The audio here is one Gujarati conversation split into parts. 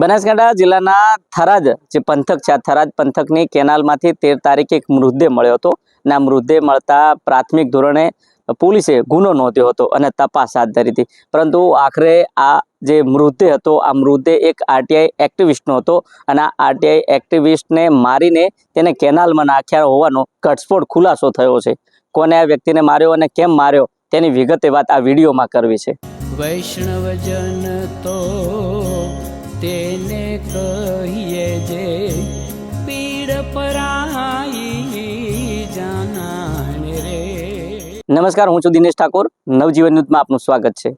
બનાસકાંઠા જિલ્લાના થરાદ જે પંથક છે, આ થરાદ પંથકની કેનાલમાંથી તેર તારીખે એક મૃતદેહ મળ્યો હતો. અને આ મૃતદેહ મળતા પ્રાથમિક ધોરણે પોલીસે ગુનો નોંધ્યો હતો અને તપાસ હાથ ધરી હતી. પરંતુ આખરે આ જે મૃતદેહ હતો, આ મૃતદેહ એક આરટીઆઈ એક્ટિવિસ્ટનો હતો અને આ આરટીઆઈ એક્ટિવિસ્ટને મારીને તેને કેનાલમાં નાખ્યા હોવાનો ઘટસ્ફોટ ખુલાસો થયો છે. કોને આ વ્યક્તિને માર્યો અને કેમ માર્યો તેની વિગતે વાત આ વિડીયોમાં કરવી છે. વૈષ્ણવજન તેને કહીએ જે પીડ પરાઈ જાનાને રે. નમસ્કાર, હું છું દિનેશ ઠાકોર. નવજીવન ન્યૂઝમાં આપનું સ્વાગત છે.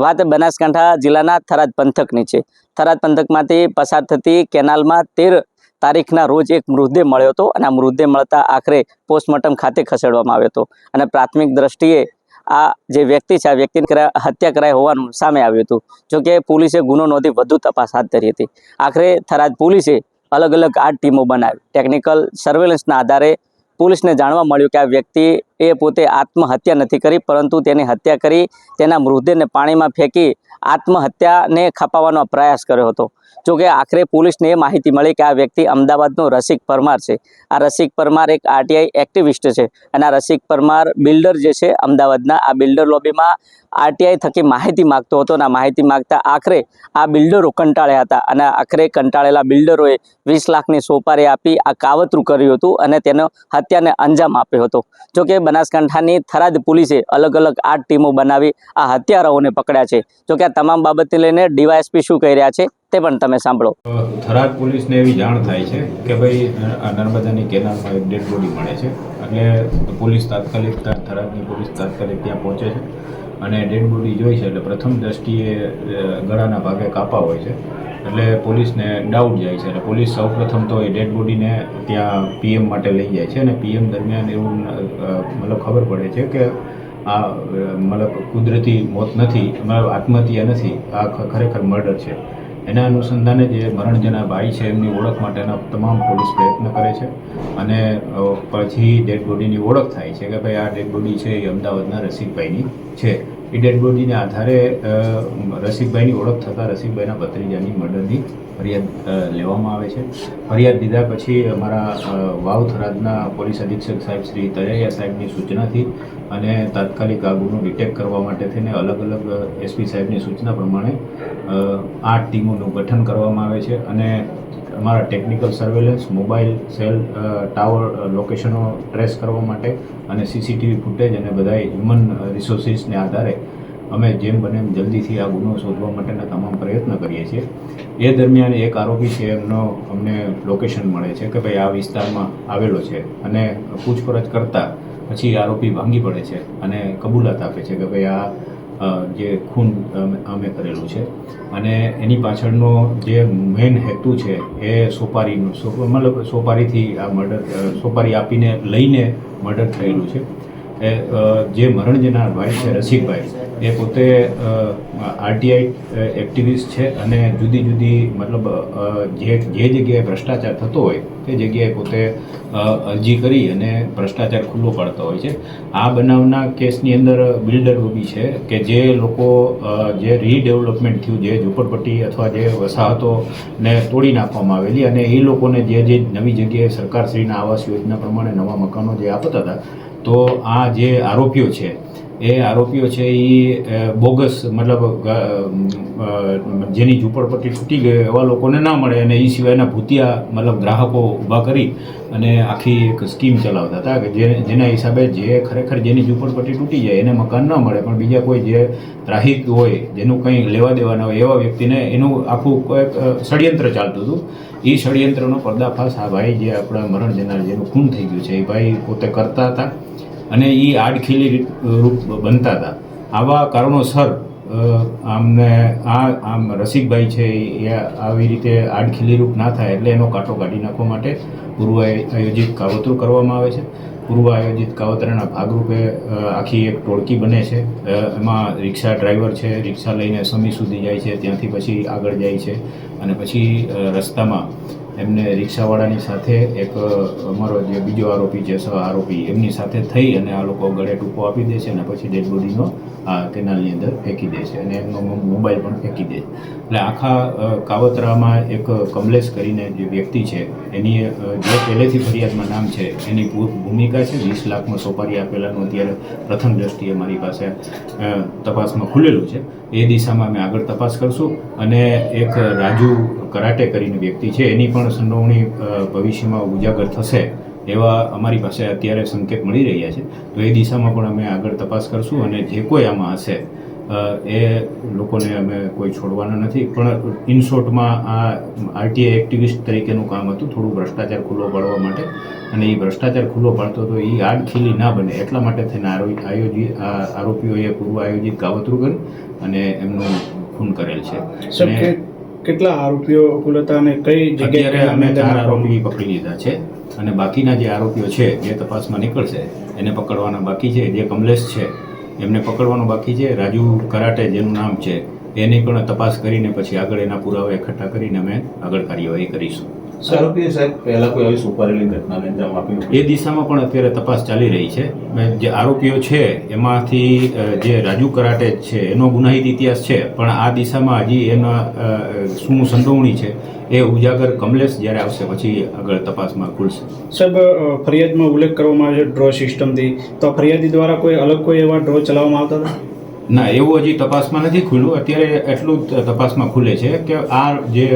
વાત બનાસકાંઠા જિલ્લાના થરાદ પંથકની છે. થરાદ પંથકમાંથી પસાર થતી કેનાલમાં તેર તારીખના રોજ એક મૃતદેહ મળ્યો હતો અને આ મૃતદેહ મળતા આખરે પોસ્ટમોર્ટમ ખાતે ખસેડવામાં આવ્યો હતો. અને પ્રાથમિક દ્રષ્ટિએ આ જે વ્યક્તિ છે, આ વ્યક્તિને હત્યા કરાઈ હોવાનું સામે આવ્યું હતું. જોકે પોલીસે ગુનો નોંધી વધુ તપાસ હાથ ધરી હતી. આખરે થરાદ પોલીસે અલગ અલગ આઠ ટીમો બનાવી. ટેકનિકલ સર્વેલન્સના આધારે પોલીસને જાણવા મળ્યું કે આ વ્યક્તિ એ પોતે આત્મહત્યા નથી કરી, પરંતુ તેની હત્યા કરી, તેના મૃતદેહને પાણીમાં ફેંકી આત્મહત્યાને ખપાવવાનો પ્રયાસ કર્યો હતો. જોકે આખરે પોલીસને એ માહિતી મળી કે આ વ્યક્તિ અમદાવાદનો રસિક પરમાર છે. આ રસિક પરમાર એક આરટીઆઈ એક્ટિવિસ્ટ છે અને આ રસિક પરમાર બિલ્ડર જે છે અમદાવાદના, આ બિલ્ડર લોબીમાં આરટીઆઈ થકી માહિતી માગતો હતો અને માહિતી માગતા આખરે આ બિલ્ડરો કંટાળ્યા હતા અને આખરે કંટાળેલા બિલ્ડરોએ વીસ લાખની સોપારી આપી, આ કાવતરું કર્યું હતું અને તેનો હત્યાને અંજામ આપ્યો હતો. જોકે બનાસકાંઠાની થરાદ પોલીસે અલગ અલગ આઠ ટીમો બનાવી આ હત્યારાઓને પકડ્યા છે. જોકે તમામ બાબતને લઈને ડીવાયએસપી શું કહી રહ્યા છે તે પણ તમે સાંભળો. થરાદ પોલીસને એવી જાણ થાય છે કે ભાઈ નર્મદાની કેનાલમાં એક ડેડ બોડી મળે છે. એટલે પોલીસ તાત્કાલિક, થરાદની પોલીસ તાત્કાલિક ત્યાં પહોંચે છે અને ડેડ બોડી જોઈ છે. એટલે પ્રથમ દ્રષ્ટિએ ગળાના ભાગે કાપા હોય છે. એટલે પોલીસને ડાઉટ જાય છે. એટલે પોલીસ સૌપ્રથમ તો એ ડેડ બોડીને ત્યાં પીએમ માટે લઈ જાય છે અને પીએમ દરમિયાન એવું મતલબ ખબર પડે છે કે આ મતલબ કુદરતી મોત નથી આત્મહત્યા નથી, આ ખરેખર મર્ડર છે. એના અનુસંધાને જે મરણજના ભાઈ છે, એમની ઓળખ માટેના તમામ પોલીસ પ્રયત્ન કરે છે. અને પછી ડેડ બોડીની ઓળખ થાય છે કે ભાઈ આ ડેડ બોડી છે એ અમદાવાદના રસિકભાઈની છે. એ ડેડ બોડીને આધારે રસિકભાઈની ઓળખ થતાં રસિકભાઈના ભત્રીજાની મર્ડરની ફરિયાદ લેવામાં આવે છે. ફરિયાદ દીધા પછી અમારા વાવ થરાદના પોલીસ અધિક્ષક સાહેબ શ્રી તરૈયા સાહેબની સૂચનાથી અને તાત્કાલિક આ ગુનો ડિટેક્ટ કરવા માટે થઈને અલગ અલગ એસપી સાહેબની સૂચના પ્રમાણે આઠ ટીમોનું ગઠન કરવામાં આવે છે અને અમારા technical surveillance, mobile, cell tower લોકેશનો trace કરવા માટે અને સીસીટીવી ફૂટેજ અને બધા હ્યુમન રિસોર્સિસને આધારે અમે જેમ બને એમ જલ્દીથી આ ગુનો શોધવા માટેના તમામ પ્રયત્ન કરીએ છીએ. એ દરમિયાન એક આરોપી છે, એમનો અમને લોકેશન મળે છે કે ભાઈ આ વિસ્તારમાં આવેલો છે અને પૂછપરછ કરતાં પછી આરોપી ભાંગી પડે છે અને કબૂલાત આપે છે કે ભાઈ આ જે ખૂન અમે- કરેલું છે. અને એની પાછળનો જે મેઇન હેતુ છે એ સોપારીનું મતલબ સોપારીથી આ મર્ડર સોપારી આપીને લઈને મર્ડર થયેલું છે. એ જે મરણ જનાર ભાઈ છે, રસિકભાઈ, એ પોતે આરટીઆઈ એક્ટિવિસ્ટ છે અને જુદી જુદી મતલબ જે જે જગ્યાએ ભ્રષ્ટાચાર થતો હોય તે જગ્યાએ પોતે અરજી કરી અને ભ્રષ્ટાચાર ખુલ્લો પાડતો હોય છે. આ બનાવના કેસની અંદર બિલ્ડર લોબી છે કે જે લોકો જે રીડેવલપમેન્ટ થયું, જે ઝૂંપડપટ્ટી અથવા જે વસાહતોને તોડી નાખવામાં આવેલી અને એ લોકોને જે જે નવી જગ્યાએ સરકારશ્રીના આવાસ યોજના પ્રમાણે નવા મકાનો જે આપતા હતા તો આ જે આરોપીઓ છે, એ આરોપીઓ છે એ બોગસ મતલબ જેની ઝૂંપડપટ્ટી તૂટી ગઈ એવા લોકોને ના મળે અને એ સિવાયના ભૂતિયા મતલબ ગ્રાહકો ઊભા કરી અને આખી એક સ્કીમ ચલાવતા હતા કે જે, જેના હિસાબે જે ખરેખર જેની ઝૂંપડપટ્ટી તૂટી જાય એને મકાન ન મળે, પણ બીજા કોઈ જે ત્રાહિક હોય, જેનું કંઈ લેવા દેવા ન હોય એવા વ્યક્તિને એનું આખું કોઈક ષડયંત્ર ચાલતું હતું. એ ષડયંત્રનો પર્દાફાશ આ ભાઈ જે આપણા મરણ જનાર જેનું ખૂન થઈ ગયું છે, એ ભાઈ પોતે કરતા હતા અને એ આડખીલી રૂપ બનતા હતા. આવા કારણોસર આમને આ, આમ રસિકભાઈ છે એ આવી રીતે આડખીલી રૂપ ના થાય એટલે એનો કાંટો કાઢી નાખવા માટે પૂર્વ આયોજિત કાવતરું કરવામાં આવે છે. પૂર્વ આયોજિત કાવતરાના ભાગરૂપે આખી એક ટોળકી બને છે. એમાં રિક્ષા ડ્રાઈવર છે, રિક્ષા લઈને સમી સુધી જાય છે, ત્યાંથી પછી આગળ જાય છે અને પછી રસ્તામાં એમને રિક્ષાવાળાની સાથે એક અમારો જે બીજો આરોપી છે, સહ આરોપી, એમની સાથે થઈ અને આ લોકો ગળે ટૂંકો આપી દે છે અને પછી ડેડ બોડીનો આ કેનાલની અંદર ફેંકી દે છે અને એમનો મોબાઈલ પણ ફેંકી દે છે. એટલે આખા કાવતરામાં એક કમલેશ કરીને જે વ્યક્તિ છે એની જે પહેલેથી ફરિયાદમાં નામ છે, એની ભૂમિકા છે. વીસ લાખમાં સોપારી આપેલાનું અત્યારે પ્રથમ દ્રષ્ટિએ મારી પાસે તપાસમાં ખુલેલું છે. એ દિશામાં અમે આગળ તપાસ કરશું. અને એક રાજુ કરાટે કરીને વ્યક્તિ છે, એની પણ સંડોવણી ભવિષ્યમાં ઉજાગર થશે એવા અમારી પાસે અત્યારે સંકેત મળી રહ્યા છે. તો એ દિશામાં પણ અમે આગળ તપાસ કરશું અને જે કોઈ આમાં હશે એ લોકોને અમે કોઈ છોડવાના નથી. પણ ઇન શોર્ટમાં આ આરટીઆઈ એક્ટિવિસ્ટ તરીકેનું કામ હતું. થોડું ભ્રષ્ટાચાર ખુલ્લો પાડવા માટે. અને એ ભ્રષ્ટાચાર ખુલ્લો પાડતો તો એ આડખીલી ના બને. એટલા માટે થઈને આયોજિત આ આરોપીઓએ પૂર્વ આયોજિત કાવતરું કર્યું અને એમનું ખૂન કરેલ છે. કેટલા આરોપીઓ કુલ અને કઈ જગ્યાએ અમે ચાર આરોપી પકડી લીધા છે. અને બાકીના જે આરોપીઓ છે જે તપાસમાં નીકળશે એને પકડવાના બાકી છે. જે કમલેશ છે એમને પકડવાનું બાકી છે. રાજુ કરાટે, જેનું નામ છે, એની પણ તપાસ કરીને પછી આગળ એના પુરાવા એકઠા કરીને અમે આગળ કાર્યવાહી કરીશું. આરોપીએ સાહેબ પહેલાં કોઈ આવી સુપારેલી ઘટનાને અંજામ આપ્યું એ દિશામાં પણ અત્યારે તપાસ ચાલી રહી છે. મેં જે આરોપીઓ છે એમાંથી જે રાજુ કરાટે છે એનો ગુનાહિત ઇતિહાસ છે પણ આ દિશામાં હજી એના શું સંડોવણી છે. એ ઉજાગર કમલેશ જ્યારે આવશે પછી આગળ તપાસમાં ખુલશે. સાહેબ ફરિયાદમાં ઉલ્લેખ કરવામાં આવ્યો છે ડ્રો સિસ્ટમથી. તો ફરિયાદી દ્વારા કોઈ અલગ કોઈ એવા ડ્રો ચલાવવામાં આવતા હતા? ના, એવું હજી તપાસમાં નથી ખુલ્લું અત્યારે એટલું તપાસમાં ખુલે છે કે આ જે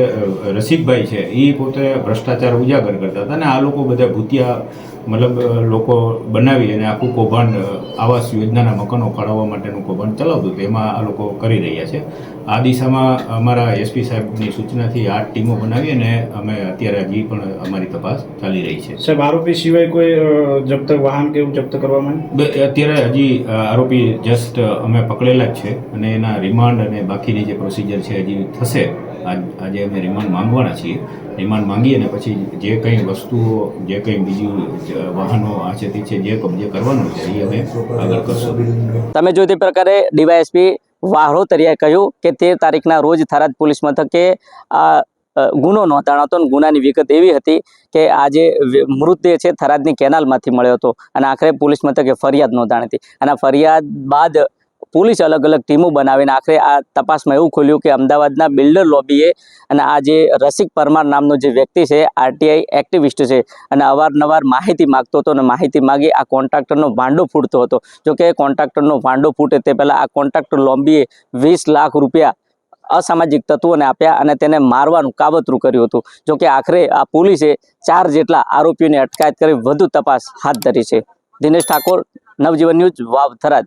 રસિકભાઈ છે એ પોતે ભ્રષ્ટાચાર ઉજાગર કરતા હતા અને આ લોકો બધા ભૂતિયા મતલબ લોકો બનાવી અને આખું કૌભાંડ આવાસ યોજનાના મકાનો ફાળવવા માટેનું કૌભાંડ ચલાવતું એમાં આ લોકો કરી રહ્યા છે. આ દિશામાં અમારા એસપી સાહેબની સૂચનાથી આઠ ટીમો બનાવી અને અમે અત્યારે હજી પણ અમારી તપાસ ચાલી રહી છે. સાહેબ આરોપી સિવાય કોઈ જપ્ત વાહન કે એવું જપ્ત કરવામાં અત્યારે હજી આરોપી જસ્ટ અમે પકડેલા જ છે અને એના રિમાન્ડ અને બાકીની જે પ્રોસિજર છે હજી થશે. આજ- આજે અમે રિમાન્ડ માંગવાના છીએ. રિમાન્ડ માંગી અને પછી જે કંઈ વસ્તુઓ, જે કંઈ બીજું વાહનો આ છે, તે છે, જે કબજે કરવાનું છે, એ અમે આગળ કરશું. તમે જો તે પ્રકારે ડીવાયએસપી વાહરોતરિયાએ કહ્યું કે તેર તારીખના રોજ થરાદ પોલીસ મથકે આ ગુનો નોંધાણો હતો અને ગુનાની વિગત એવી હતી કે આ જે મૃતદેહ છે થરાદની કેનાલમાંથી મળ્યો હતો અને આખરે પોલીસ મથકે ફરિયાદ નોંધાણી હતી. અને ફરિયાદ બાદ પોલીસ અલગ અલગ ટીમો બનાવીને આખરે આ તપાસમાં એવું ખોલ્યું કે અમદાવાદના બિલ્ડર લોબીએ અને આ જે રસિક પરમાર નામનો જે વ્યક્તિ છે, આરટીઆઈ એક્ટિવિસ્ટ છે અને અવારનવાર માહિતી માગતો હતો અને માહિતી માગી આ કોન્ટ્રાક્ટરનો ભાંડો ફૂટતો હતો. જો કે કોન્ટ્રાક્ટરનો ભાંડો ફૂટે તે પહેલાં આ કોન્ટ્રાક્ટર લોબીએ વીસ લાખ રૂપિયા અસામાજિક તત્વોને આપ્યા અને તેને મારવાનું કાવતરું કર્યું હતું. જો કે આખરે આ પોલીસે ચાર જેટલા આરોપીઓની અટકાયત કરી વધુ તપાસ હાથ ધરી છે. દિનેશ ઠાકોર, નવજીવન ન્યૂઝ વાવ થરાદ